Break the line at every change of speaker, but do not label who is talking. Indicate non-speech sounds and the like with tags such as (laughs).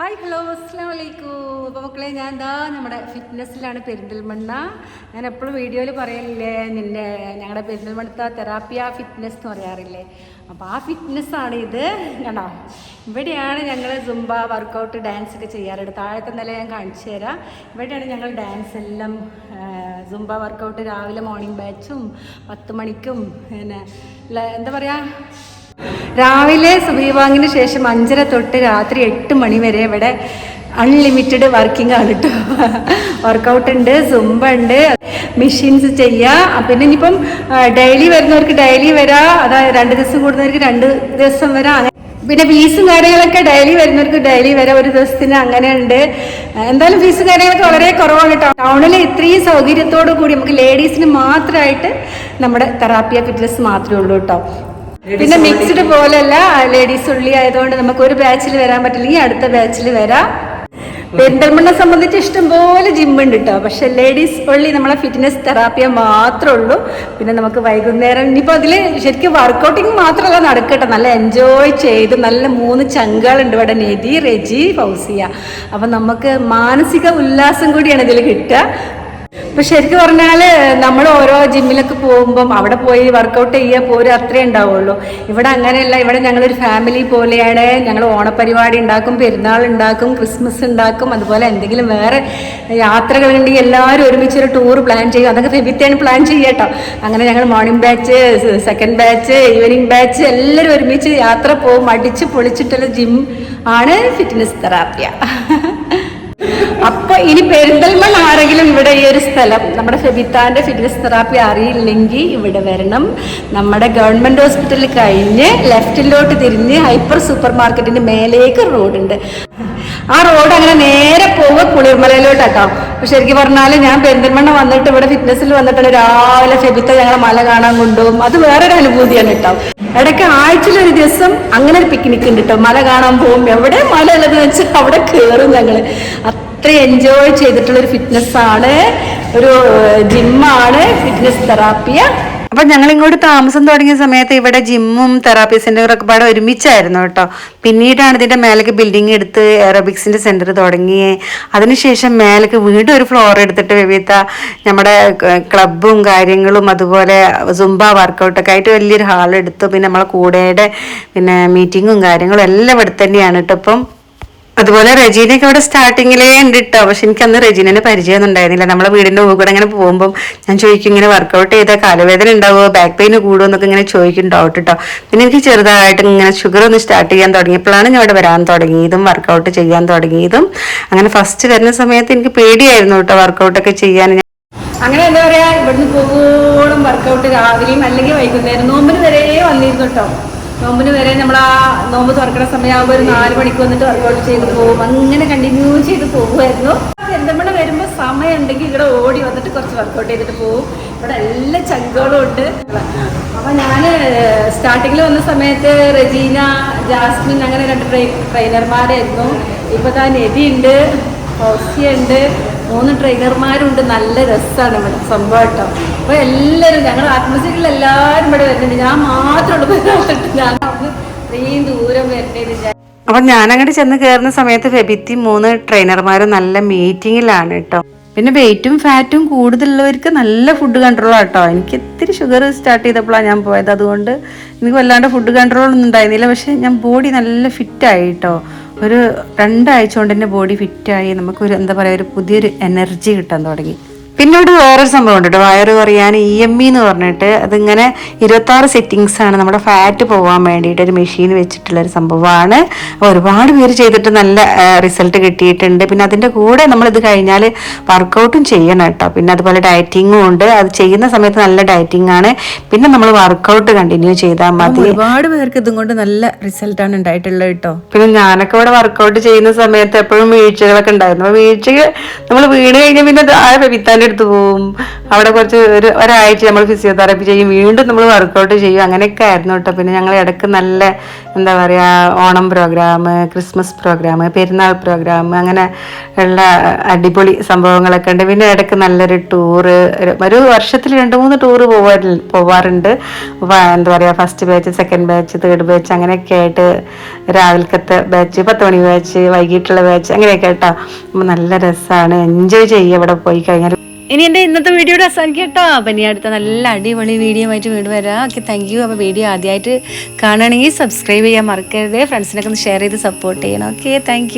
Hi hello അസ്സാം വലൈക്കും അപ്പോൾ മക്കളെ ഞാൻ എന്താ നമ്മുടെ ഫിറ്റ്നസ്സിലാണ് പെരിന്തൽമണ്ണ. ഞാൻ എപ്പോഴും വീഡിയോയിൽ പറയലില്ലേ നിന്റെ ഞങ്ങളുടെ പെരിന്തൽമണ്ണത്തെ തെറാപ്പിയ ഫിറ്റ്നസ് എന്ന് പറയാറില്ലേ? അപ്പോൾ ആ ഫിറ്റ്നസ്സാണ് ഇത്. കണ്ടോ? ഇവിടെയാണ് ഞങ്ങൾ സുംബ വർക്കൗട്ട് ഡാൻസ് ഒക്കെ ചെയ്യാറുണ്ട് താഴത്തെ നില ഞാൻ കാണിച്ചു തരാം. ഇവിടെയാണ് ഞങ്ങൾ ഡാൻസ് എല്ലാം സുംബ വർക്കൗട്ട് രാവിലെ മോർണിംഗ് ബാച്ചും പത്ത് മണിക്കും പിന്നെ എന്താ പറയുക രാവിലെ സുബീവാങ്ങിന് ശേഷം അഞ്ചര തൊട്ട് രാത്രി എട്ട് മണി വരെ ഇവിടെ അൺലിമിറ്റഡ് വർക്കിംഗ് ആണ് കേട്ടോ വർക്കൗട്ട് ഉണ്ട് സുംബ ഉണ്ട് മെഷീൻസ് ചെയ്യുക പിന്നെ ഇനിയിപ്പം ഡെയിലി വരുന്നവർക്ക് ഡെയിലി വരാം. അതായത് രണ്ട് ദിവസം കൂടുന്നവർക്ക് രണ്ട് ദിവസം വരാം. പിന്നെ ഫീസും കാര്യങ്ങളൊക്കെ ഡെയിലി വരുന്നവർക്ക് ഡെയിലി വരെ. ഒരു ദിവസത്തിന് അങ്ങനെ ഉണ്ട്. എന്തായാലും ഫീസും കാര്യങ്ങളൊക്കെ വളരെ കുറവാണ് ടൗണിൽ ഇത്രയും സൗകര്യത്തോടു കൂടി നമുക്ക് ലേഡീസിന് മാത്രമായിട്ട് നമ്മുടെ തെറാപ്പിയ ഫിറ്റ്നസ് മാത്രമേ ഉള്ളൂ കേട്ടോ പിന്നെ മിക്സ്ഡ് പോലല്ല ലേഡീസ് ഉള്ളി ആയതുകൊണ്ട് നമുക്ക് ഒരു ബാച്ചിൽ വരാൻ പറ്റില്ല. ഈ അടുത്ത ബാച്ചിൽ വരാം. പെരിന്തൽമണ്ണ സംബന്ധിച്ച് ഇഷ്ടംപോലെ ജിമ്മുണ്ട് കേട്ടോ പക്ഷെ ലേഡീസ് ഉള്ളി നമ്മളെ ഫിറ്റ്നസ് തെറാപ്പിയ മാത്രമേ ഉള്ളൂ. പിന്നെ നമുക്ക് വൈകുന്നേരം ഇനിയിപ്പോൾ അതിൽ ശരിക്കും വർക്കൗട്ടിങ് മാത്രമല്ല നടക്കട്ടെ. നല്ല എൻജോയ് ചെയ്ത് നല്ല മൂന്ന് ചങ്കളുണ്ട് ഇവിടെ. നെതി റെജി ഫൗസിയ. അപ്പം നമുക്ക് മാനസിക ഉല്ലാസം കൂടിയാണ് ഇതിൽ കിട്ടുക. ഇപ്പൊ ശരിക്കും പറഞ്ഞാൽ നമ്മൾ ഓരോ ജിമ്മിലൊക്കെ പോകുമ്പം അവിടെ പോയി വർക്കൗട്ട് ചെയ്യുക പോരും അത്രേ ഉണ്ടാവുള്ളൂ. ഇവിടെ അങ്ങനെയല്ല ഇവിടെ ഞങ്ങളൊരു ഫാമിലി പോലെയാണ്. ഞങ്ങൾ ഓണപരിപാടി ഉണ്ടാക്കും പെരുന്നാൾ ഉണ്ടാക്കും ക്രിസ്മസ് ഉണ്ടാക്കും അതുപോലെ എന്തെങ്കിലും വേറെ യാത്രകളുണ്ടെങ്കിൽ എല്ലാവരും ഒരുമിച്ച് ഒരു ടൂർ പ്ലാൻ ചെയ്യും അതൊക്കെ ഫെബിത്താണ് പ്ലാൻ ചെയ്യട്ടോ അങ്ങനെ ഞങ്ങൾ morning batch second batch evening batch എല്ലാവരും ഒരുമിച്ച് യാത്ര പോകും. അടിച്ച് പൊളിച്ചിട്ടുള്ള ജിം ആണ് ഫിറ്റ്നസ് തെറാപ്പിയ (laughs) അപ്പൊ ഇനി പെരിന്തൽമൺ ആരെങ്കിലും ഇവിടെ ഈ ഒരു സ്ഥലം നമ്മുടെ ഫെബിത്താന്റെ ഫിറ്റ്നസ് തെറാപ്പി അറിയില്ലെങ്കിൽ ഇവിടെ വരണം. നമ്മുടെ ഗവൺമെന്റ് ഹോസ്പിറ്റലിൽ കഴിഞ്ഞ് ലെഫ്റ്റിലോട്ട് തിരിഞ്ഞ് ഹൈപ്പർ സൂപ്പർ മാർക്കറ്റിന്റെ മേലേക്ക് റോഡുണ്ട്. ആ റോഡ് അങ്ങനെ നേരെ പോവുക കുളിർമലയിലോട്ടാട്ടോ പക്ഷെ ശരിക്കും പറഞ്ഞാൽ ഞാൻ പെരിന്തൽമണ്ണ വന്നിട്ട് ഇവിടെ ഫിറ്റ്നസ്സിൽ വന്നിട്ടാണ് രാവിലെ ഫെബിത്ത ഞങ്ങളെ മല കാണാൻ കൊണ്ടുപോകും. അത് വേറൊരു അനുഭൂതിയാണ് കേട്ടോ. ഇടയ്ക്ക് ആഴ്ചയിൽ ഒരു ദിവസം അങ്ങനെ ഒരു പിക്നിക് ഉണ്ട് കേട്ടോ. മല കാണാൻ പോകും എവിടെ മല ഉള്ളതെന്ന് വെച്ചാൽ അവിടെ കയറും ഞങ്ങൾ. അത്ര എൻജോയ് ചെയ്തിട്ടുള്ള ഒരു ഫിറ്റ്നസ് ആണ്. ഒരു ജിമ്മാണ് ഫിറ്റ്നസ് തെറാപ്പിയ
അപ്പൊ ഞങ്ങൾ ഇങ്ങോട്ട് താമസം തുടങ്ങിയ സമയത്ത് ഇവിടെ ജിമ്മും തെറാപ്പി സെന്ററും ഒക്കെ പാടെ ഒരുമിച്ചായിരുന്നു കേട്ടോ. പിന്നീടാണ് ഇതിന്റെ മേലേക്ക് ബിൽഡിംഗ് എടുത്ത് എയറോബിക്സിന്റെ സെന്റർ തുടങ്ങിയേ. അതിനുശേഷം മേലേക്ക് വീണ്ടും ഒരു ഫ്ലോർ എടുത്തിട്ട് വിവിധ നമ്മുടെ ക്ലബും കാര്യങ്ങളും അതുപോലെ സുംബ വർക്കൗട്ടൊക്കെ ആയിട്ട് വലിയൊരു ഹാൾ എടുത്തു. പിന്നെ നമ്മളെ കൂടെയുടെ പിന്നെ മീറ്റിങ്ങും കാര്യങ്ങളും എല്ലാം ഇവിടെ തന്നെയാണ് കേട്ടോ ഇപ്പം. അതുപോലെ റജീനയൊക്കെ ഇവിടെ സ്റ്റാർട്ടിങ്ങിലേ ഉണ്ട് കേട്ടോ പക്ഷെ എനിക്ക് അന്ന് റെജീനെ പരിചയമൊന്നും ഉണ്ടായിരുന്നില്ല നമ്മളെ വീടിന്റെ മുകളിൽ കൂടെ പോകുമ്പോൾ ഞാൻ ചോദിക്കും ഇങ്ങനെ വർക്കൗട്ട് ചെയ്താൽ കാലുവേദന ഉണ്ടാവുമോ ബാക്ക് പെയിൻ കൂടുമോ എന്നൊക്കെ ഇങ്ങനെ ചോദിക്കും ഡൗട്ട് കേട്ടോ പിന്നെ എനിക്ക് ചെറുതായിട്ട് ഇങ്ങനെ ഷുഗർ ഒന്ന് സ്റ്റാർട്ട് ചെയ്യാൻ തുടങ്ങിയപ്പോഴാണ് ഞാൻ ഇവിടെ വരാൻ തുടങ്ങിയതും വർക്കൗട്ട് ചെയ്യാൻ തുടങ്ങിയതും. അങ്ങനെ ഫസ്റ്റ് വരുന്ന സമയത്ത് എനിക്ക് പേടിയായിരുന്നു കേട്ടോ വർക്കൗട്ടൊക്കെ ചെയ്യാൻ.
അങ്ങനെ എന്താ പറയാ ഇവിടുന്ന് പോകുമ്പോഴും വർക്കൗട്ട് രാവിലെയും അല്ലെങ്കിൽ വൈകുന്നേരം നോമ്പിന് വരെ വന്നിരുന്നു കേട്ടോ. നോമ്പിന് വരെ നമ്മൾ ആ നോമ്പ് തുറക്കുന്ന സമയമാകുമ്പോൾ ഒരു നാല് മണിക്ക് വന്നിട്ട് വർക്കൗട്ട് ചെയ്ത് പോകും. അങ്ങനെ കണ്ടിന്യൂ ചെയ്ത് പോകുമായിരുന്നു പെരുന്തമണ്ണ വരുമ്പോൾ സമയം ഉണ്ടെങ്കിൽ ഇവിടെ ഓടി വന്നിട്ട് കുറച്ച് വർക്കൗട്ട് ചെയ്തിട്ട് പോകും. ഇവിടെ എല്ലാ ചങ്കുകളും ഉണ്ട്. അപ്പൊ ഞാൻ സ്റ്റാർട്ടിങ്ങിൽ വന്ന സമയത്ത് റെജീന ജാസ്മിൻ അങ്ങനെ രണ്ട് ട്രെയി ട്രെയിനർമാരായിരുന്നു ഇപ്പൊ താൻ നദി ഉണ്ട് ഉണ്ട്. മൂന്ന് ട്രെയിനർമാരുണ്ട് നല്ല രസമാണ് ഇവിടെ. സംഭവം അപ്പൊ എല്ലാവരും ഞങ്ങൾ ആത്മസീരിയൽ എല്ലാവരും ഇവിടെ വരുന്നുണ്ട്. ഞാൻ മാത്രമുള്ളൂ ഞാൻ അവിടുന്ന് ഇത്രയും ദൂരം വരേണ്ടത്
അപ്പൊ അങ്ങോട്ട് ചെന്ന് കയറുന്ന സമയത്ത് ഫെബിത്തി മൂന്ന് ട്രെയിനർമാരും നല്ല മീറ്റിങ്ങിലാണ് കേട്ടോ പിന്നെ വെയിറ്റും ഫാറ്റും കൂടുതലുള്ളവർക്ക് നല്ല ഫുഡ് കൺട്രോൾ കേട്ടോ എനിക്ക് ഇത്തിരി ഷുഗർ സ്റ്റാർട്ട് ചെയ്തപ്പോഴാണ് ഞാൻ പോയത്. അതുകൊണ്ട് എനിക്ക് വല്ലാണ്ട് ഫുഡ് കൺട്രോൾ ഒന്നും ഉണ്ടായിരുന്നില്ല. പക്ഷേ ഞാൻ ബോഡി നല്ല ഫിറ്റായി കേട്ടോ ഒരു രണ്ടാഴ്ച കൊണ്ട് തന്നെ ബോഡി ഫിറ്റായി നമുക്കൊരു എന്താ പറയുക ഒരു പുതിയൊരു എനർജി കിട്ടാൻ തുടങ്ങി. പിന്നെ ഇവിടെ വേറൊരു സംഭവം ഉണ്ട് കേട്ടോ വയറ് കുറയാൻ ഇ എം ഇ എന്ന് പറഞ്ഞിട്ട് അതിങ്ങനെ ഇരുപത്തി ആറ് സെറ്റിങ്സ് ആണ് നമ്മുടെ ഫാറ്റ് പോകാൻ വേണ്ടിയിട്ട് ഒരു മെഷീൻ വെച്ചിട്ടുള്ള ഒരു സംഭവമാണ്. ഒരുപാട് പേര് ചെയ്തിട്ട് നല്ല റിസൾട്ട് കിട്ടിയിട്ടുണ്ട്. പിന്നെ അതിന്റെ കൂടെ നമ്മൾ ഇത് കഴിഞ്ഞാൽ വർക്കൗട്ടും ചെയ്യണം കേട്ടോ. പിന്നെ അതുപോലെ ഡയറ്റിങ്ങും ഉണ്ട്. അത് ചെയ്യുന്ന സമയത്ത് നല്ല ഡയറ്റിംഗ് ആണ്. പിന്നെ നമ്മൾ വർക്കൗട്ട് കണ്ടിന്യൂ ചെയ്താൽ മതി.
ഒരുപാട് പേർക്ക് ഇതും കൊണ്ട് നല്ല റിസൾട്ടാണ് ഉണ്ടായിട്ടുള്ളത് കേട്ടോ.
പിന്നെ ഞാനൊക്കെ ഇവിടെ വർക്കൗട്ട് ചെയ്യുന്ന സമയത്ത് എപ്പോഴും വീഴ്ചകളൊക്കെ ഉണ്ടായിരുന്നു. വീഴ്ചകൾ വീഴ്ച നമ്മൾ വീണ് കഴിഞ്ഞാൽ പിന്നെ ആ വിത്താന്റെ അടുത്ത് പോവും. അവിടെ കുറച്ച് ഒരു ഒരാഴ്ച നമ്മൾ ഫിസിയോതെറാപ്പി ചെയ്യും. വീണ്ടും നമ്മൾ വർക്കൗട്ട് ചെയ്യും. അങ്ങനെയൊക്കെ ആയിരുന്നു കേട്ടോ. പിന്നെ ഞങ്ങൾ ഇടയ്ക്ക് നല്ല എന്താ പറയുക Onam program Christmas program Perunnal program അങ്ങനെ ഉള്ള അടിപൊളി സംഭവങ്ങളൊക്കെ ഉണ്ട്. പിന്നെ ഇടയ്ക്ക് നല്ലൊരു ടൂറ് ഒരു വർഷത്തിൽ രണ്ട് മൂന്ന് ടൂറ് പോവാറി പോവാറുണ്ട്. എന്താ പറയുക first batch second batch third batch അങ്ങനെയൊക്കെ ആയിട്ട് രാവിലത്തെ ബാച്ച് പത്ത് മണി ബാച്ച് വൈകിട്ടുള്ള ബാച്ച് അങ്ങനെയൊക്കെ കേട്ടോ നല്ല രസമാണ് എൻജോയ് ചെയ്യുക ഇവിടെ പോയി കഴിഞ്ഞാൽ
ഇനി എന്റെ ഇന്നത്തെ വീഡിയോയുടെ അവസാനിക്കും കേട്ടോ. അപ്പം ഇനി അടുത്ത നല്ല അടിപൊളി വീഡിയോ ആയിട്ട് വീണ്ടും വരാം. ഓക്കെ താങ്ക് യു അപ്പോൾ വീഡിയോ ആദ്യമായിട്ട് കാണുകയാണെങ്കിൽ സബ്സ്ക്രൈബ് ചെയ്യാൻ മറക്കരുത്. ഫ്രണ്ട്സിനൊക്കെ ഒന്ന് ഷെയർ ചെയ്ത് സപ്പോർട്ട് ചെയ്യണം. Okay thank